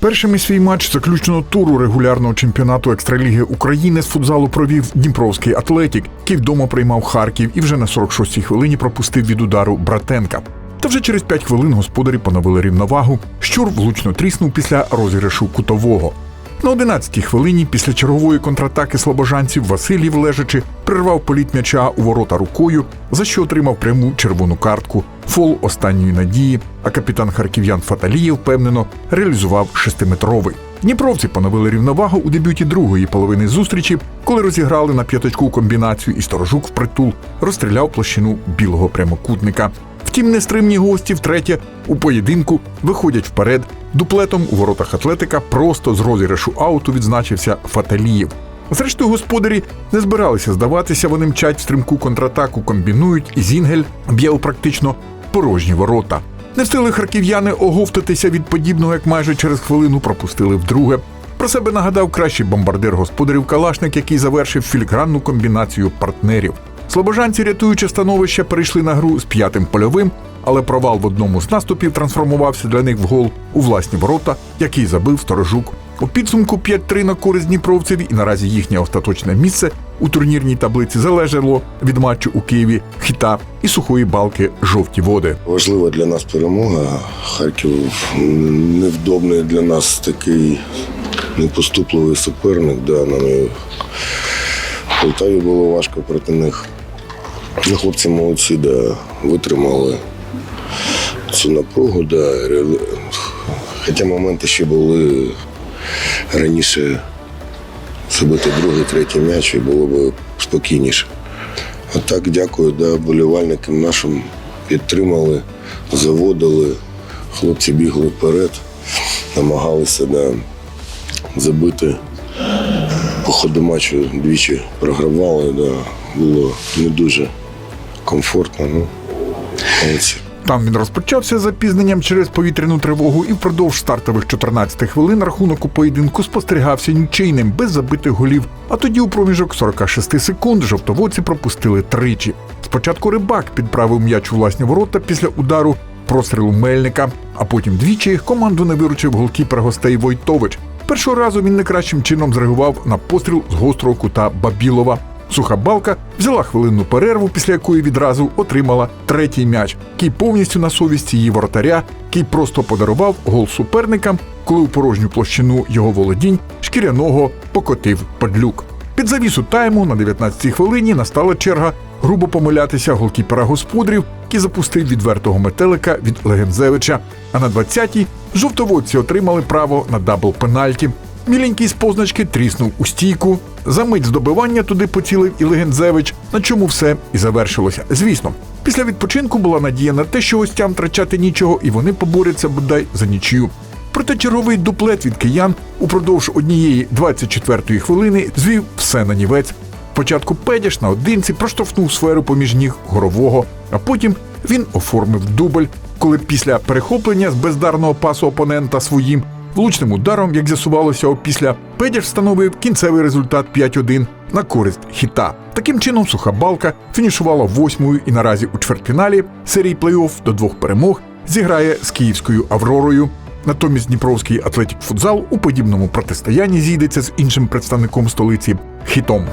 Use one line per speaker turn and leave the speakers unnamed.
Першими свій матч заключного туру регулярного чемпіонату екстраліги України з футзалу провів Дніпровський Атлетік, який вдома приймав Харків і вже на 46-й хвилині пропустив від удару Братенка. Та вже через 5 хвилин господарі поновили рівновагу. Щур влучно тріснув після розіграшу кутового. На 11-й хвилині після чергової контратаки слобожанців Василів лежачи прирвав політ м'яча у ворота рукою, за що отримав пряму червону картку, фол останньої надії. А капітан харків'ян Фаталієв впевнено реалізував шестиметровий. Дніпровці поновили рівновагу у дебюті другої половини зустрічі, коли розіграли на п'яточку комбінацію і сторожук впритул розстріляв площину білого прямокутника. Втім, нестримні гості втретє у поєдинку виходять вперед. Дуплетом у воротах атлетика просто з розіграшу ауту відзначився Фаталієв. Зрештою, господарі не збиралися здаватися, вони мчать в стрімку контратаку, комбінують, і Зінгель б'є у практично порожні ворота. Не встигли харків'яни оговтатися від подібного, як майже через хвилину пропустили вдруге. Про себе нагадав кращий бомбардир господарів Калашник, який завершив філігранну комбінацію партнерів. Слобожанці, рятуючи становище, перейшли на гру з п'ятим польовим, але провал в одному з наступів трансформувався для них в гол у власні ворота, який забив сторожук. У підсумку 5-3 на користь дніпровців, і наразі їхнє остаточне місце у турнірній таблиці залежало від матчу у Києві хіта і сухої балки жовті води.
Важлива для нас перемога. Харків невдобний для нас такий непоступливий суперник. Да, нам і Полтаві було важко проти них. Ну, хлопці молодці, да, витримали цю напругу, да, хоча моменти ще були раніше забити другий, третій м'яч і було б спокійніше. А так дякую да, болівальникам нашим підтримали, заводили. Хлопці бігли вперед, намагалися да, забити. По ходу матчу двічі програвали, да, було не дуже комфортно. Ну.
Там він розпочався запізненням через повітряну тривогу, і впродовж стартових 14 хвилин рахунок у поєдинку спостерігався нічийним без забитих голів. А тоді у проміжок 46 секунд жовтоводці пропустили тричі. Спочатку рибак підправив м'яч у власні ворота після удару прострілу Мельника, а потім двічі команду не виручив голкіпер гостей Войтович. Першого разу він не кращим чином зреагував на постріл з гострого кута Бабілова. Суха балка взяла хвилинну перерву, після якої відразу отримала третій м'яч, який повністю на совісті її воротаря, який просто подарував гол суперникам, коли у порожню площину його володінь шкіряного покотив падлюк. Під завісу тайму на 19-й хвилині настала черга грубо помилятися голкіпера господарів, який запустив відвертого метелика від Легензевича. А на 20-й жовтоводці отримали право на дабл пенальті. Міленький з позначки тріснув у стійку. За мить здобивання туди поцілив і Легензевич, на чому все і завершилося. Звісно, після відпочинку була надія на те, що гостям втрачати нічого, і вони поборються бодай за нічию. Проте черговий дуплет від киян упродовж однієї 24-ї хвилини звів все на нівець. Спочатку Педяш на одинці проштовхнув сферу поміж ніг горового, а потім він оформив дубль, коли після перехоплення з бездарного пасу опонента своїм влучним ударом, як з'ясувалося опісля, Педяш встановив кінцевий результат 5-1 на користь хіта. Таким чином, суха балка фінішувала восьмою і наразі у чвертьфіналі серії плей-офф до двох перемог зіграє з київською Авророю. Натомість Дніпровський атлетік футзал у подібному протистоянні зійдеться з іншим представником столиці хітом.